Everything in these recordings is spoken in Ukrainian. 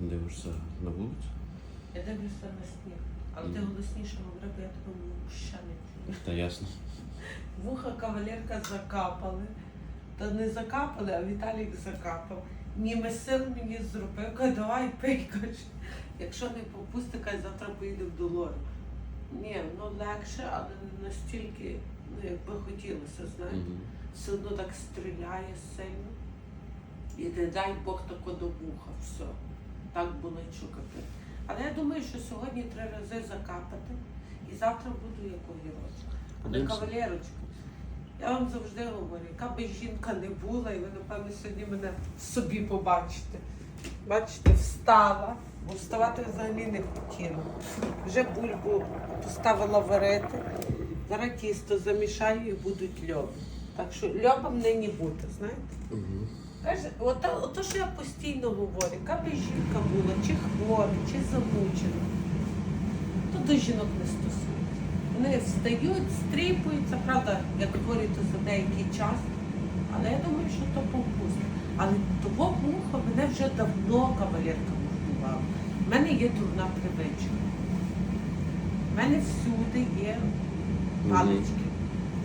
Дивишся на вулицю? Я дивлюся на сніг. Але ти голосніше говори, бо я тебе ще не чую. Та ясно. Вуха кавалерка закапали. Та не закапали, а Віталік закапав. Німе сил мені зробив, каже, давай пий, каже. Якщо не попусти, каже, завтра поїде в долору. Ні, ну легше, але не настільки, ну, як би хотілося, знаєте. Мгм. Все одно так стріляє сильно. І не дай Бог тако до вуха, все. Так болить, капець. Але я думаю, що сьогодні три рази закапати, і завтра буду як огірочка. Але кавалерочка, я вам завжди говорю, яка би жінка не була, і ви, напевно, сьогодні мене в собі побачите. Бачите, встала, бо вставати взагалі не хотіла. Вже бульбу поставила варити. Зараз тісто замішаю і будуть льоби. Так що льобам нині бути, знаєте? Мгм. Каже, ото, ото, що я постійно говорю, яка би жінка була, чи хвора, чи замучена, то до жінок не стосується. Вони встають, стріпуються, правда, як хворі, то за деякий час. Але я думаю, що то попусне. Але того муха мене вже давно кавалерка мухнувала. У мене є дурна привичка. У мене всюди є палички,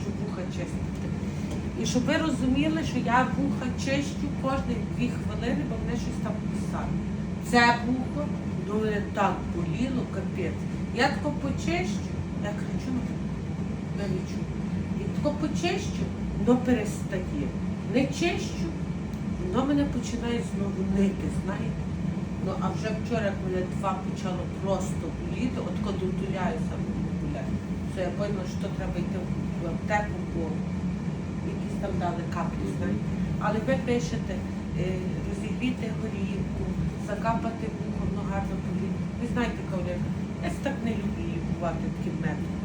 щоб вуха чистити. І щоб ви розуміли, що я вуха чищу кожні дві хвилини, бо мене щось там кусає. Це вухо, ну мене так боліло, капець. Я тако почищу, я кричу, я не чую. І тако почищу, воно перестає. Не чищу, воно мене починає знову нити, знаєте. Ну а вже вчора, мене два почало просто боліти, от коли дотуляюся. Це я поняла, що треба йти в аптеку, бо там дали каплі, знаєте. Але ви пишете е, розігріти горілку, закапати вухо, воно гарно болить. Ви знаєте, Кавлер, я так не люблю лікувати таким методом.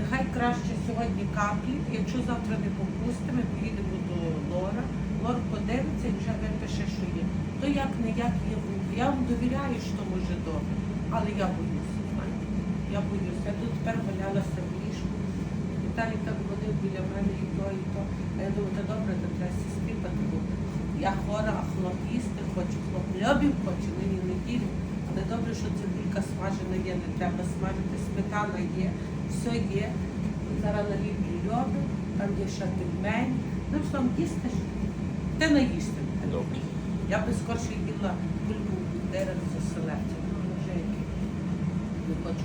Нехай краще сьогодні каплі, якщо завтра не попустимо, поїдемо до Лора, Лор подивиться і вже випише, що є. То як не як є вухо. Я вам довіряю, що може добре, але я боюся. Я боюся. Я тут тепер валялася в ліжку. Віталій так ходив біля мене і то, і то. А я думаю, та добре, то треба сіспіпати бути. Я хвора, а хлоп їсти хоче, хлоп льобів хоче, нині неділю. Але добре, що цибулька смажена є, не треба смажити, сметана є, все є. Зараз наліплю льоби, там є ще пельмені. Ну що там їсти? Ти наїсти. Добре. Я би скорше їла бульбу дерева за які. Не хочу